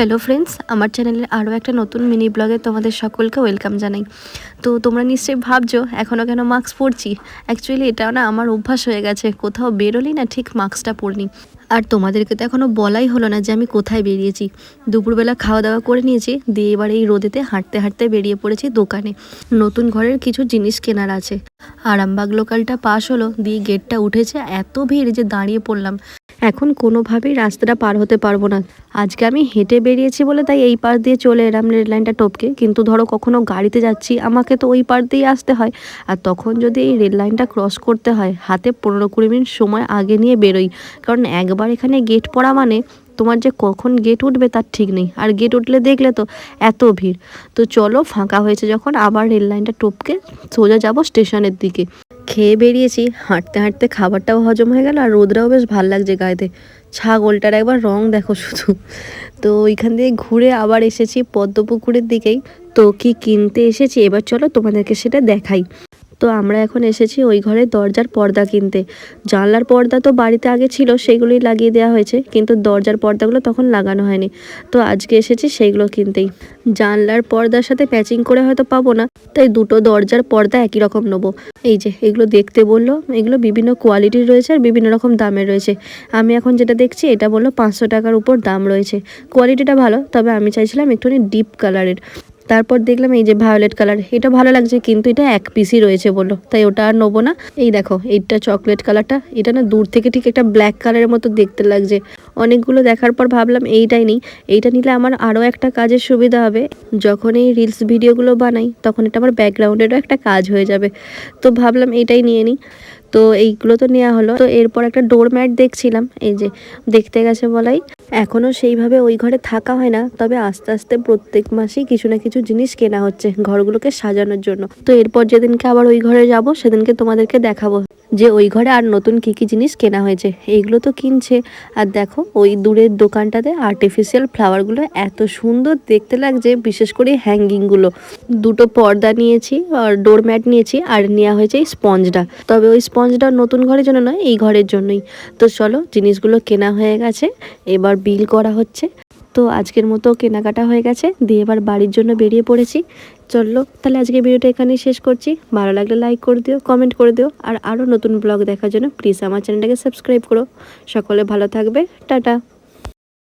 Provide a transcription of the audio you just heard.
Hello friends, আমার চ্যানেলের আরও একটা নতুন মিনি ব্লগে তোমাদের সকলকে ওয়েলকাম জানাই। তো তোমরা নিশ্চয়ই ভাবছ, এখনও কেন মাস্ক পরছি? অ্যাকচুয়ালি এটাও না আমার অভ্যাস হয়ে গেছে, কোথাও বেরোলি না ঠিক মাস্কটা পরিনি। আর তোমাদেরকে তো এখনও বলাই হলো না যে আমি কোথায় বেরিয়েছি। দুপুরবেলা খাওয়া দাওয়া করে নিয়েছি, দিয়ে এবার এই রোদেতে হাঁটতে হাঁটতে বেরিয়ে পড়েছি দোকানে। নতুন ঘরের কিছু জিনিস কেনার আছে। আরামবাগ লোকালটা পাস হলো, দিয়ে গেটটা উঠেছে, এত ভিড় যে দাঁড়িয়ে পড়লাম। এখন কোনোভাবেই রাস্তাটা পার হতে পারব না। আজকে আমি হেঁটে বেরিয়েছি বলে তাই এই পার দিয়ে চলে এলাম রেল লাইনটা টপকে। কিন্তু ধরো কখনো গাড়িতে যাচ্ছি, আমাকে তো ওই পার দিয়েই আসতে হয়। আর তখন যদি এই রেল লাইনটা ক্রস করতে হয়, হাতে পনেরো কুড়ি মিনিট সময় আগে নিয়ে বেরোই। কারণ একবার এখানে গেট পড়া মানে তোমার যে কখন গেট উঠবে তার ঠিক নেই। আর গেট উঠলে দেখলে তো এত ভিড়। তো চলো ফাঁকা হয়েছে যখন আবার রেল লাইনটা টপকে সোজা যাব স্টেশনের দিকে। খেয়ে বেরিয়েছি, হাঁটতে হাঁটতে খাবারটাও হজম হয়ে গেল আর রোদরাও বেশ ভালো লাগছে গায়েতে। ছাগলটার একবার রং দেখো শুধু। তো ওইখান দিয়ে ঘুরে আবার এসেছি পদ্মপুকুরের দিকেই। তো কি কিনতে এসেছি? এবার চলো তোমাদেরকে সেটা দেখাই। তো আমরা এখন এসেছি ওই ঘরের দরজার পর্দা কিনতে। জানলার পর্দা তো বাড়িতে আগে ছিল, সেগুলোই লাগিয়ে দেওয়া হয়েছে, কিন্তু দরজার পর্দাগুলো তখন লাগানো হয়নি। তো আজকে এসেছি সেইগুলো কিনতেই। জানলার পর্দার সাথে প্যাচিং করে হয়তো পাবো না, তাই দুটো দরজার পর্দা একই রকম নেব। এই যে, এগুলো দেখতে বলল, এগুলো বিভিন্ন কোয়ালিটির রয়েছে আর বিভিন্ন রকম দামের রয়েছে। আমি এখন যেটা দেখছি, এটা বলল পাঁচশো টাকার উপর দাম রয়েছে। কোয়ালিটিটা ভালো, তবে আমি চাইছিলাম একটুখানি ডিপ কালারের তারপর দেখলাম এই যে ভায়োলেট কালার এটা ভালো লাগছে কিন্তু এটা এক পিসই রয়েছে বলল, তাই ওটা আর নেব না। এই দেখো, এইটা চকলেট কালারটা এটা না দূর থেকে ঠিক একটা ব্ল্যাক কালারের মতো দেখতে লাগছে। অনেকগুলো দেখার পর ভাবলাম এইটাই নিই, এইটা নিলে আমার আরও একটা কাজের সুবিধা হবে। যখন এই রিলস ভিডিওগুলো বানাই, তখন এটা আমার ব্যাকগ্রাউন্ডেরও একটা কাজ হয়ে যাবে। তো ভাবলাম এইটাই নিয়ে নিই। তো এইগুলো তো নেওয়া হলো। তো এরপর একটা ডোর ম্যাট দেখছিলাম, এই যে দেখতে গেছে বলাই। এখনও সেইভাবে ওই ঘরে থাকা হয় না, তবে আস্তে আস্তে প্রত্যেক মাসেই কিছু না কিছু জিনিস কেনা হচ্ছে ঘরগুলোকে সাজানোর জন্য। তো এরপর যেদিনকে আবার ওই ঘরে যাব, সেদিনকে তোমাদেরকে দেখাবো। যে ওই ঘরে আর নতুন কি কি জিনিস কেনা হয়েছে, এইগুলো তো কিনছে। আর দেখো, ওই দূরের দোকানটাতে আর্টিফিশিয়াল ফ্লাওয়ারগুলো এত সুন্দর দেখতে লাগছে, বিশেষ করে হ্যাঙ্গিংগুলো দুটো পর্দা নিয়েছি, আর ডোর ম্যাট নিয়েছি, আর নেওয়া হয়েছে এই স্পঞ্জটা। তবে ওই স্পঞ্জটা নতুন ঘরের জন্য নয়, এই ঘরের জন্যই। তো চলো, জিনিসগুলো কেনা হয়ে গেছে, এবার বিল করা হচ্ছে। তো আজকের মতো কেনাকাটা হয়ে গেছে, দিয়ে এবার বাড়ির জন্য বেরিয়ে পড়েছি। চলল তাহলে আজকে ভিডিওটা এখানেই শেষ করছি। ভালো লাগলে লাইক করে দিও কমেন্ট করে দিও, আর আরও নতুন ব্লগ দেখার জন্য প্লিজ আমার চ্যানেলটাকে সাবস্ক্রাইব করো। সকলে ভালো থাকবে, টাটা।